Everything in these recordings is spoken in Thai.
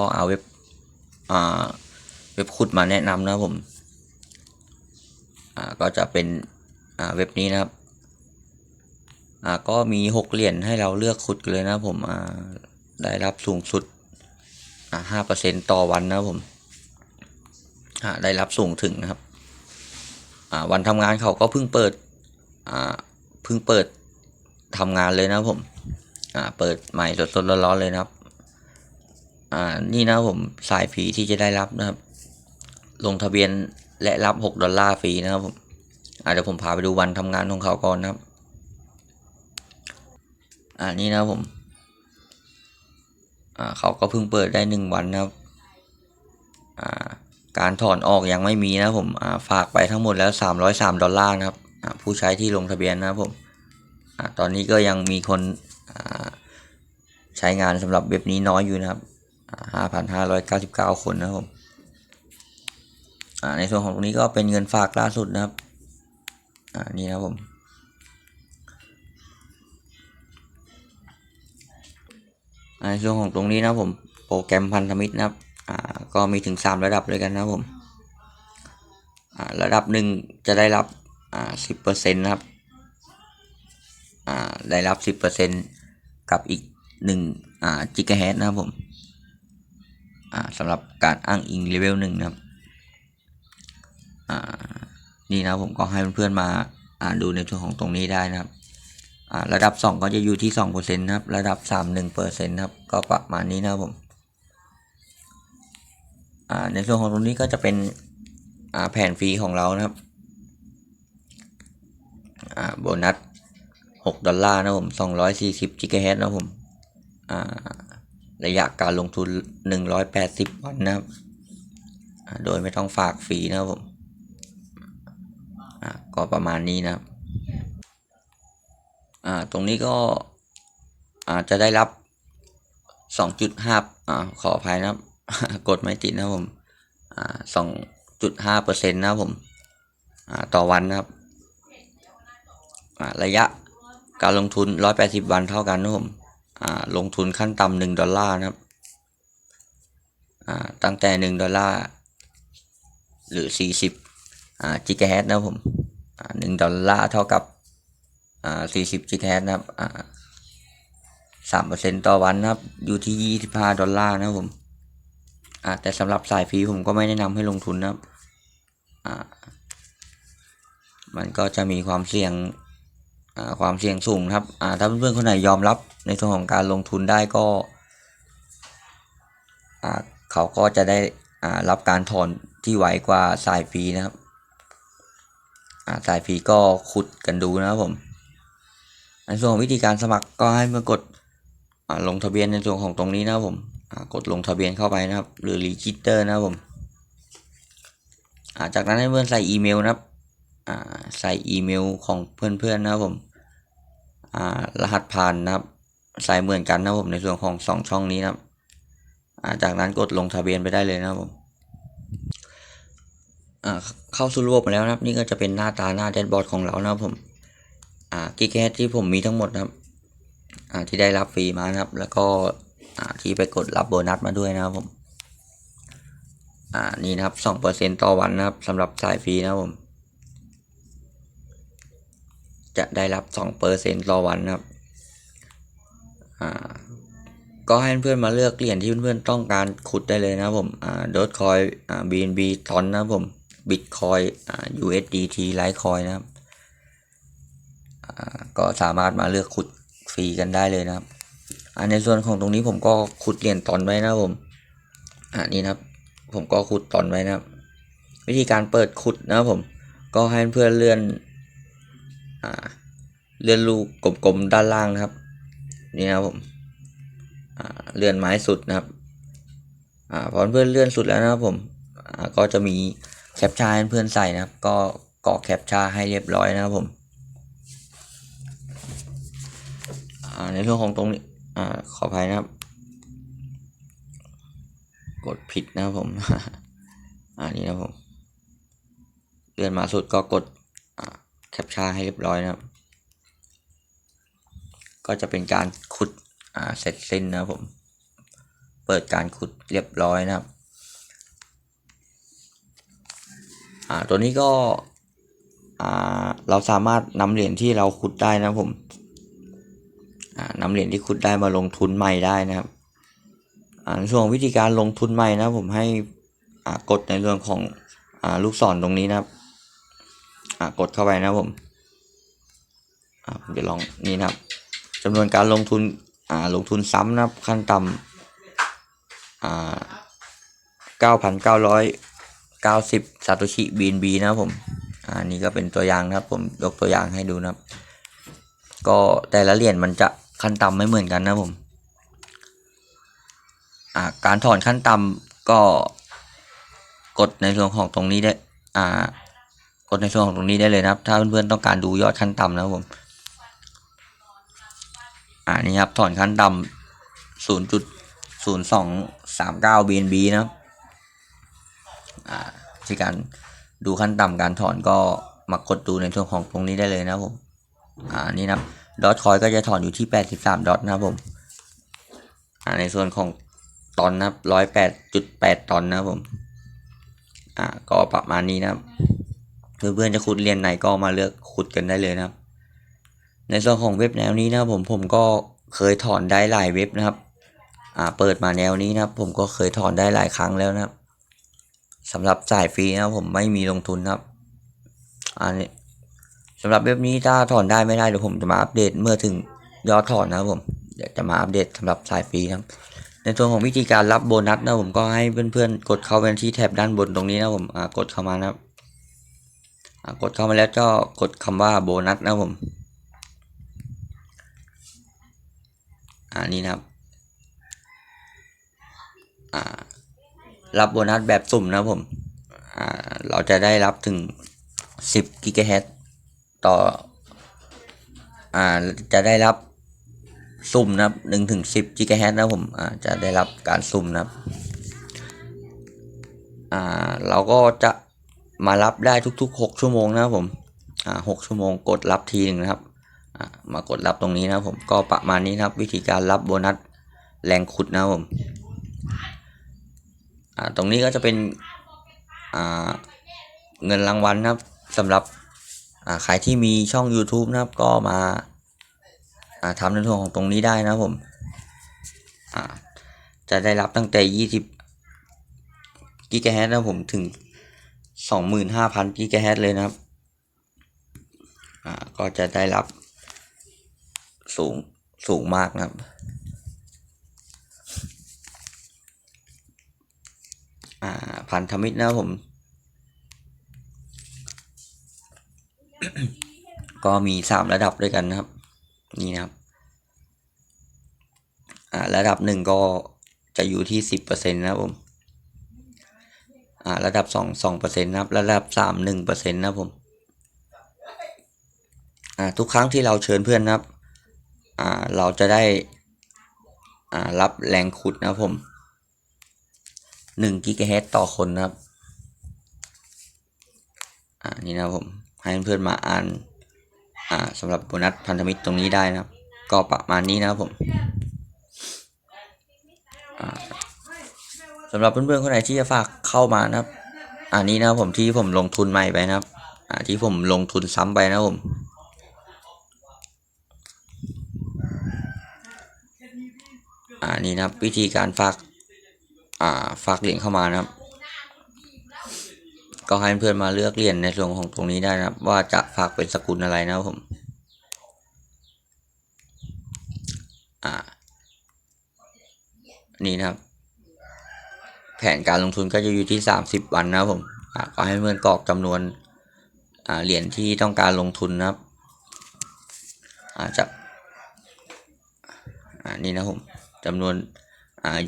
ก็เอาเว็บอ่าเว็บขุดมาแนะนำนะผมอ่าก็จะเป็นอ่าเว็บนี้นะครับอ่าก็มีหกเหรียญให้เราเลือกขุดเลยนะผมอ่าได้รับสูงสุดอ่าห้าเปอร์เซ็นต่อวันนะผมอ่าได้รับสูงถึงนะครับอ่าวันทำงานเขาก็เพิ่งเปิดอ่าเพิ่งเปิดทำงานเลยนะผมอ่าเปิดใหม่สดๆร้อนๆเลยนะครับ อ่านี่นะผมสายฟรีที่จะได้รับนะครับ ลงทะเบียนและรับหกดอลลาร์ฟรีนะครับผมอาเดี๋ยวผมพาไปดูวันทำงานของเขาก่อนนะครับ อ่านี่นะผม อ่าเขาก็เพิ่งเปิดได้หนึ่งวันนะครับ อ่าการถอนออกยังไม่มีนะผมอ่าฝากไปทั้งหมดแล้วสามร้อยสามดอลลาร์นะครับอ่าผู้ใช้ที่ลงทะเบียนนะครับผมอ่าตอนนี้ก็ยังมีคนอ่าใช้งานสำหรับเว็บนี้น้อยอยู่นะครับ ห้าพันห้าร้อยเก้าสิบเก้าคนนะครับผมในส่วนของตรงนี้ก็เป็นเงินฝากล่าสุดนะครับอ่านี่นะครับผมในช่วงของตรงนี้นะครับผมโปรแกรมพันธมิตรนะครับก็มีถึงสามระดับเลยกันนะครับผมระดับหนึ่งจะได้รับสิบเปอร์เซ็นต์นะครับได้รับสิบเปอร์เซ็นกับอีกหนึ่งจิกะเฮตนะครับผม สำหรับการอ้างอิงเลเวลหนึ่งนะครับอ่านี่นะผมก็ให้เพื่อนๆมาอ่านดูในส่วนของตรงนี้ได้นะครับอ่าระดับ 2 ก็จะอยู่ที่ 2%นะครับ ระดับ 3 1นะครับ ก็ประมาณนี้นะครับผมอ่าในส่วนของตรงนี้ก็จะเป็นอ่าแผนฟรีของเรานะครับอ่าโบนัส 6 ดอลลาร์นะครับผม240กิกะเฮิรตนะผมอ่า ระยะการลงทุน 180 วันนะครับ โดยไม่ต้องฝากฟรีนะครับผมก็ประมาณนี้นะครับตรงนี้ก็อาจจะได้รับ 2.5อ่าขออภัยนะครับ กดไม่ติดนะครับผมอ่า2.5เปอร์เซ็นต์นะครับผมต่อวันนะครับ ระยะการลงทุน180วันเท่ากันนะผม ลงทุนขั้นต่ำ1ดอลลาร์นะครับตั้งแต่1ดอลลาร์หรือ40อ่าจิกะเฮตนะครับผมอ่า1ดอลลาร์เท่ากับอ่า40กิกะเฮตนะครับสามเปอร์เซ็นต์ต่อวันนะครับ อยู่ที่25ดอลลาร์นะครับผมแต่สำหรับสายฟรีผมก็ไม่แนะนำให้ลงทุนนะครับมันก็จะมีความเสี่ยง ความเสี่ยงสูงนะครับถ้าเพื่อนๆคนไหนยอมรับในส่วนของการลงทุนได้ก็เขาก็จะได้รับการถอนที่ไวกว่าสายฟีนะครับสายฟีก็ขุดกันดูนะครับผมในส่วนของวิธีการสมัครก็ให้เมื่อกดอลงทะเบียนในส่วนของตรงนี้นะครับผมกดลงทะเบียนเข้าไปนะครับ หรือรีจิสเตอร์นะครับผมจากนั้นให้เพื่อนใส่อีเมลนะครับใส่อีเมลของเพื่อนๆนะครับผม รหัสผ่านนะครับใส่เหมือนกันนะผมในส่วนของสองช่องนี้นะครับจากนั้นกดลงทะเบียนไปได้เลยนะครับผมเข้าสู่ระบบมาแล้วนะครับ นี่ก็จะเป็นหน้าตาหน้าแดชบอร์ดของเรานะครับผมกิกแคทที่ผมมีทั้งหมดนะครับที่ได้รับฟรีมานะครับ แล้วก็ที่ไปกดรับโบนัสมาด้วยนะครับผมนี่นะครับสองเปอร์เซ็นต่อวันนะครับสำหรับสายฟรีนะครับผม จะได้รับสองเปอร์เซ็นต่อวันนะครับ อ่า ก็ให้เพื่อนมาเลือกเหรียญที่เพื่อนๆต้องการขุดได้เลยนะผม อ่าโดดคอยอ่า BNB ตอนนะผมบิตคอยอ่า USDT ไลท์คอยนะครับ อ่า ก็สามารถมาเลือกขุดฟรีกันได้เลยนะครับ อ่า ในส่วนของตรงนี้ผมก็ขุดเหรียญตอนไว้นะผม อ่า นี่นะครับ ผมก็ขุดตอนไว้นะครับ วิธีการเปิดขุดนะครับผม ก็ให้เพื่อนเลื่อนอ่า เลื่อนลูกกลมๆด้านล่างนะครับ นี่นะครับผมเลื่อนไม้สุดนะครับอพอเพื่อนเลื่อนสุดแล้วนะครับผมก็จะมีแคปชั่นให้เพื่อนใส่นะครับ ก็กรอกแคปชั่นให้เรียบร้อยนะครับผมอ่าในส่วนของตรงนี้อขออภัยนะครับ กดผิดนะครับผมอ่านี่นะครับผมเลื่อนมาสุดก็กด แคปชั่นให้เรียบร้อยนะครับ ก็จะเป็นการขุดอ่าเสร็จสิ้นนะผม เปิดการขุดเรียบร้อยนะครับอ่าตัวนี้ก็อ่าเราสามารถนำเหรียญที่เราขุดได้นะผมอ่านำเหรียญที่ขุดได้มาลงทุนใหม่ได้นะครับอ่าในช่วงวิธีการลงทุนใหม่นะผมให้อ่ากดในเรื่องของอ่าลูกศรตรงนี้นะครับ อ่ากดเข้าไปนะผมอ่าผมจะลองนี่นะครับจำนวนการลงทุนอ่าลงทุนซ้ำนะครับขั้นต่ำอ่าเก้าพันเก้าร้อยเก้าสิบซาโตชิบีนบีนะครับผมอ่านี่ก็เป็นตัวอย่างนะครับผมยกตัวอย่างให้ดูนะครับ ก็แต่ละเหรียญมันจะขั้นต่ำไม่เหมือนกันนะผมอ่าการถอนขั้นต่ำก็กดในส่วนของตรงนี้ได้อ่า กดในส่วนของตรงนี้ได้เลยนะครับ ถ้าเพื่อนๆต้องการดูยอดขั้นต่ำนะครับผมอ่านี่ครับถอนขั้นต่ำศูนย์จุดศูนย์สองสามเก้า BNB นะครับอ่าที่การดูขั้นต่ำการถอนก็มากดดูในส่วนของตรงนี้ได้เลยนะครับผมอ่านี่นะครับดอทคอยก็จะถอนอยู่ที่แปดสิบสามดอทนะครับผมอ่าในส่วนของตอนนะครับร้อยแปดจุดแปดตอนนะครับผมอ่าก็ประมาณนี้นะครับ เพื่อนๆจะขุดเรียนไหนก็มาเลือกขุดกันได้เลยนะครับ ในส่วนของเว็บแนวนี้นะผมผมก็เคยถอนได้หลายเว็บนะครับ อ่าเปิดมาแนวนี้นะครับ ผมก็เคยถอนได้หลายครั้งแล้วนะครับสำหรับจ่ายฟรีนะผมไม่มีลงทุนนะครับอันนี้สำหรับเว็บนี้ถ้าถอนได้ไม่ได้เดี๋ยวผมจะมาอัปเดตเมื่อถึงยอดถอนนะครับผมเดี๋ยวจะมาอัปเดตสำหรับจ่ายฟรีนะครับ ในส่วนของวิธีการรับโบนัสนะผมก็ให้เพื่อนๆกดเข้าไปที่แท็บด้านบนตรงนี้นะผมกดเข้ามานะครับ กดเข้ามาแล้วก็กดคำว่าโบนัสนะผมอ่านี่นะครับรับโบนัสแบบสุ่มนะผมเราจะได้รับถึง 10กิกะเฮิรตซ์ต่ออ่าจะได้รับสุ่มนะครับ1ถึง10กิกะเฮต์นะผมอ่าจะได้รับการสุ่มนะครับอ่าเราก็จะ มารับได้ทุก ๆ 6 ชั่วโมงนะครับผมอ่า6ชั่วโมงกดรับทีหนึ่งนะครับอ่ามากดรับตรงนี้นะครับผมก็ประมาณนี้นะครับ วิธีการรับโบนัสแรงขุดนะครับผมอ่าตรงนี้ก็จะเป็นอ่าเงินรางวัลนะครับสำหรับอ่าใครที่มีช่อง YouTube นะครับก็มาอ่าทำในส่วนของตรงนี้ได้นะครับผมอ่าจะได้รับตั้งแต่ 20กิกะเฮิรตนะผมถึง 25,000กิกะเฮต์เลยนะครับ อ่า ก็จะได้รับสูง สูงมากนะครับ อ่า พันธมิตรนะผม ก็มีสามระดับด้วยกันนะครับ นี่นะครับ อ่า ระดับหนึ่งก็จะอยู่ที่สิบเปอร์เซ็นต์นะครับผม อ่าระดับสองสองเปอร์เซ็นต์นะครับ ระดับสามหนึ่งเปอร์เซ็นต์นะผมอ่าทุกครั้งที่เราเชิญเพื่อนนะครับอ่าเราจะได้อ่ารับแรงขุดนะผมหนึ่งกิกะเฮิรตซ์ต่อคนนะครับอ่านี่นะผมให้เพื่อนมาอ่านอ่าสำหรับโบนัสพันธมิตรตรงนี้ได้นะครับ ก็ประมาณนี้นะครับผมอ่า สำหรับเพื่อนๆคนไหนที่จะฝากเข้ามานะครับอ่านี้นะผมที่ผมลงทุนใหม่ไปนะครับ อ่าที่ผมลงทุนซ้ำไปนะผมอ่านี่นะครับวิธีการฝากอ่าฝากเหรียญเข้ามานะครับ ก็ให้เพื่อนมาเลือกเหรียญในส่วนของตรงนี้ได้นะครับ ว่าจะฝากเป็นสกุลอะไรนะครับผมอ่านี่นะครับ แผนการลงทุนก็จะอยู่ที่สามสิบวันนะครับผมก็ให้เพื่อนกรอกจำนวนเหรียญที่ต้องการลงทุนนะครับอาจจะอ่านี่นะผมจำนวน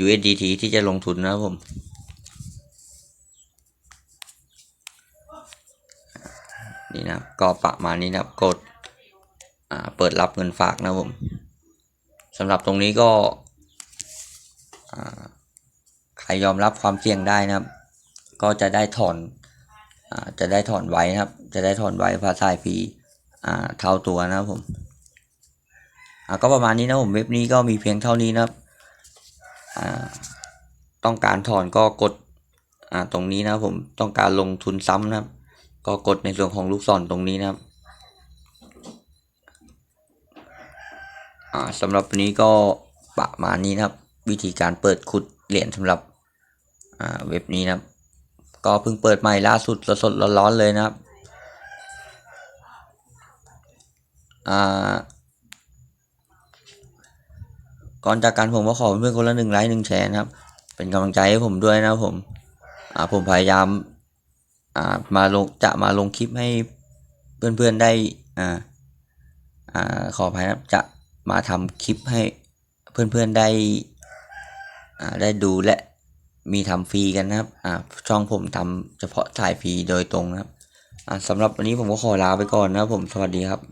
USDT ที่จะลงทุนนะครับผมนี่นะครับก็ประมาณนี้นะครับกดเปิดรับเงินฝากนะครับผมสำหรับตรงนี้ก็ ใครยอมรับความเสี่ยงได้นะครับ ก็จะได้ถอนอจะได้ถอนไว้นะครับ จะได้ถอนไว้ภาษาฟรีเท่าตัวนะครับผมก็ประมาณนี้นะผมเว็บนี้ก็มีเพียงเท่านี้นะครับต้องการถอนก็กดตรงนี้นะผมต้องการลงทุนซ้ำนะครับ ก็กดในส่วนของลูกศรตรงนี้นะครับสำหรับวันนี้ก็ประมาณนี้นะครับ วิธีการเปิดขุดเหรียญสำหรับ อ่าเว็บนี้นะครับ ก็เพิ่งเปิดใหม่ล่าสุดสดๆร้อนๆเลยนะครับอ่าก่อนจากกันผมก็ขอเพื่อนคนละหนึ่งไลค์หนึ่งแชร์นะครับ เป็นกำลังใจให้ผมด้วยนะผมอ่าผมพยายามอ่ามาลงจะมาลงคลิปให้เพื่อนๆได้อ่าอ่าขออภัยนะครับจะมาทำคลิปให้เพื่อนๆได้อ่าได้ดูและ มีทำฟรีกันนะครับ อ่าช่องผมทำเฉพาะถ่ายฟรีโดยตรงนะครับ อ่าสำหรับวันนี้ผมก็ขอลาไปก่อนนะครับผมสวัสดีครับ